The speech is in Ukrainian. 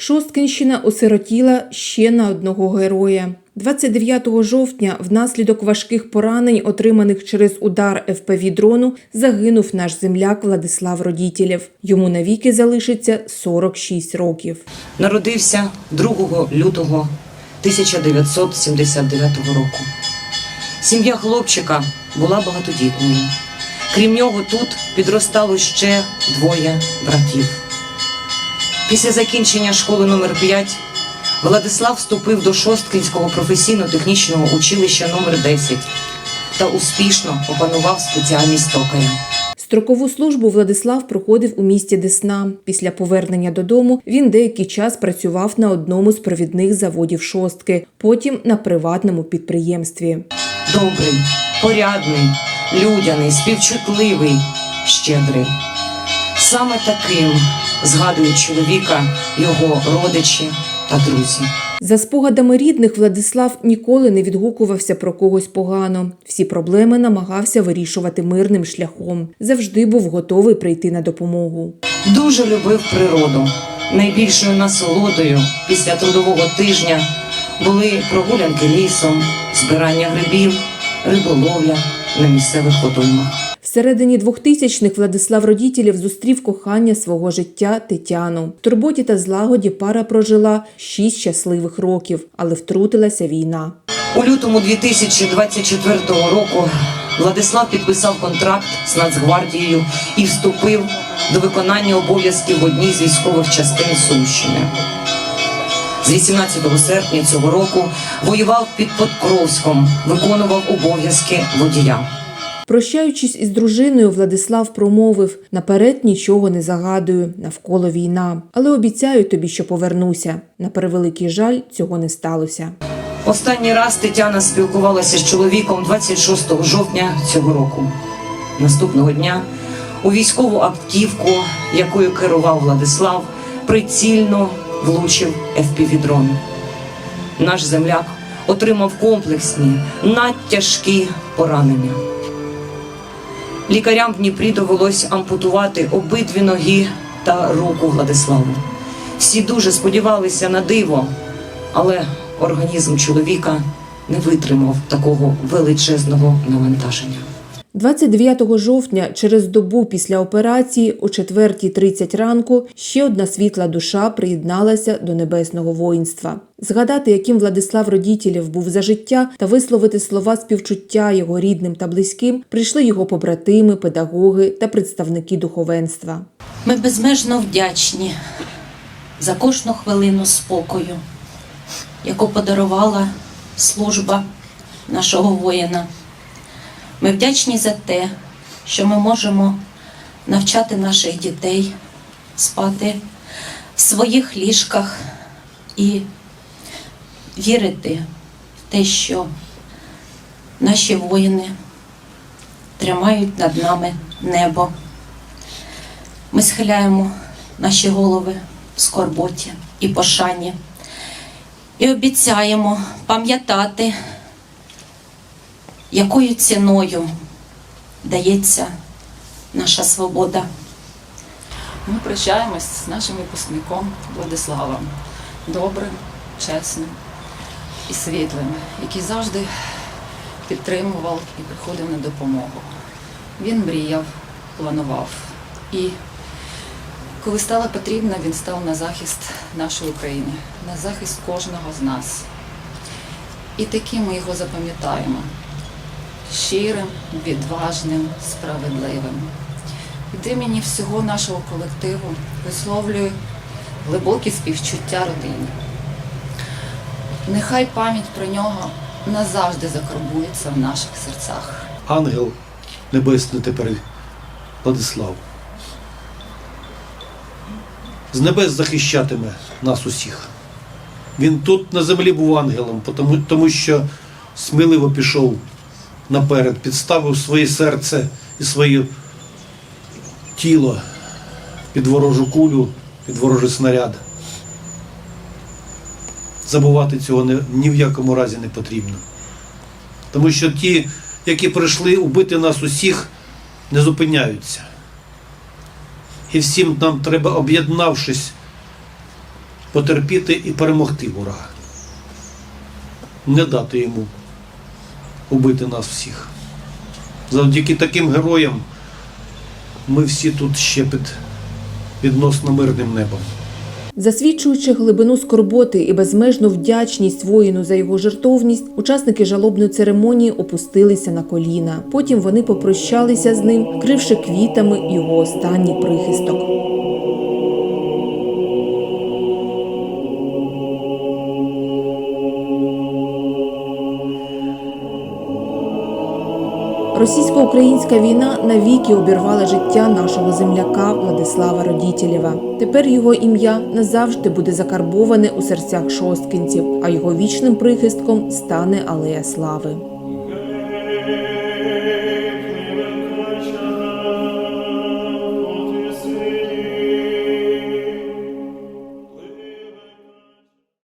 Шосткинщина осиротіла ще на одного героя. 29 жовтня внаслідок важких поранень, отриманих через удар ФПВ дрону, загинув наш земляк Владислав Родітєлєв. Йому навіки залишиться 46 років. Народився 2 лютого 1979 року. Сім'я хлопчика була багатодітною. Крім нього, тут підростало ще двоє братів. Після закінчення школи номер 5 Владислав вступив до Шосткинського професійно-технічного училища номер 10 та успішно опанував спеціальність токаря. Строкову службу Владислав проходив у місті Десна. Після повернення додому він деякий час працював на одному з провідних заводів шостки, потім на приватному підприємстві. Добрий, порядний, людяний, співчутливий, щедрий. Саме таким згадують чоловіка його родичі та друзі. За спогадами рідних, Владислав ніколи не відгукувався про когось погано. Всі проблеми намагався вирішувати мирним шляхом. Завжди був готовий прийти на допомогу. Дуже любив природу. Найбільшою насолодою після трудового тижня були прогулянки лісом, збирання грибів, риболовля на місцевих водоймах. Всередині 2000-х Владислав Родітєлєв зустрів кохання свого життя Тетяну. В турботі та злагоді пара прожила шість щасливих років, але втрутилася війна. У лютому 2024 року Владислав підписав контракт з Нацгвардією і вступив до виконання обов'язків в одній з військових частин Сумщини. З 18 серпня цього року воював під Подкровськом, виконував обов'язки водія. Прощаючись із дружиною, Владислав промовив: наперед нічого не загадую, навколо війна. Але обіцяю тобі, що повернуся. На превеликий жаль, цього не сталося. Останній раз Тетяна спілкувалася з чоловіком 26 жовтня цього року. Наступного дня у військову автівку, якою керував Владислав, прицільно влучив FPV-дрон. Наш земляк отримав комплексні, надтяжкі поранення. Лікарям в Дніпрі довелось ампутувати обидві ноги та руку Владиславу. Всі дуже сподівалися на диво, але організм чоловіка не витримав такого величезного навантаження. 29 жовтня, через добу після операції, о 4.30 ранку, ще одна світла душа приєдналася до небесного воїнства. Згадати, яким Владислав Родітєлєв був за життя, та висловити слова співчуття його рідним та близьким, прийшли його побратими, педагоги та представники духовенства. Ми безмежно вдячні за кожну хвилину спокою, яку подарувала служба нашого воїна. Ми вдячні за те, що ми можемо навчати наших дітей спати в своїх ліжках і вірити в те, що наші воїни тримають над нами небо. Ми схиляємо наші голови в скорботі і пошані і обіцяємо пам'ятати, якою ціною дається наша свобода. Ми прощаємось з нашим випускником Владиславом, добрим, чесним і світлим, який завжди підтримував і приходив на допомогу. Він мріяв, планував. І коли стало потрібно, він став на захист нашої України, на захист кожного з нас. І таким ми його запам'ятаємо щирим, відважним, справедливим. Від імені всього нашого колективу висловлюю глибокі співчуття родині. Нехай пам'ять про нього назавжди закарбується в наших серцях. ангел небесний тепер Владислав. З небес захищатиме нас усіх. Він тут на землі був ангелом, тому, що сміливо пішов наперед, підставив своє серце і своє тіло під ворожу кулю, під ворожий снаряд. Забувати цього ні, в якому разі не потрібно. Тому що ті, які прийшли убити нас усіх, не зупиняються. І всім нам треба, об'єднавшись, потерпіти і перемогти ворога. Не дати йому убити нас всіх. Завдяки таким героям ми всі тут ще під відносно мирним небом. Засвідчуючи глибину скорботи і безмежну вдячність воїну за його жертовність, учасники жалобної церемонії опустилися на коліна. Потім вони попрощалися з ним, вкривши квітами його останній прихисток. Російсько-українська війна навіки обірвала життя нашого земляка Владислава Родітєлєва. Тепер його ім'я назавжди буде закарбоване у серцях шосткинців, а його вічним прихистком стане Алея Слави.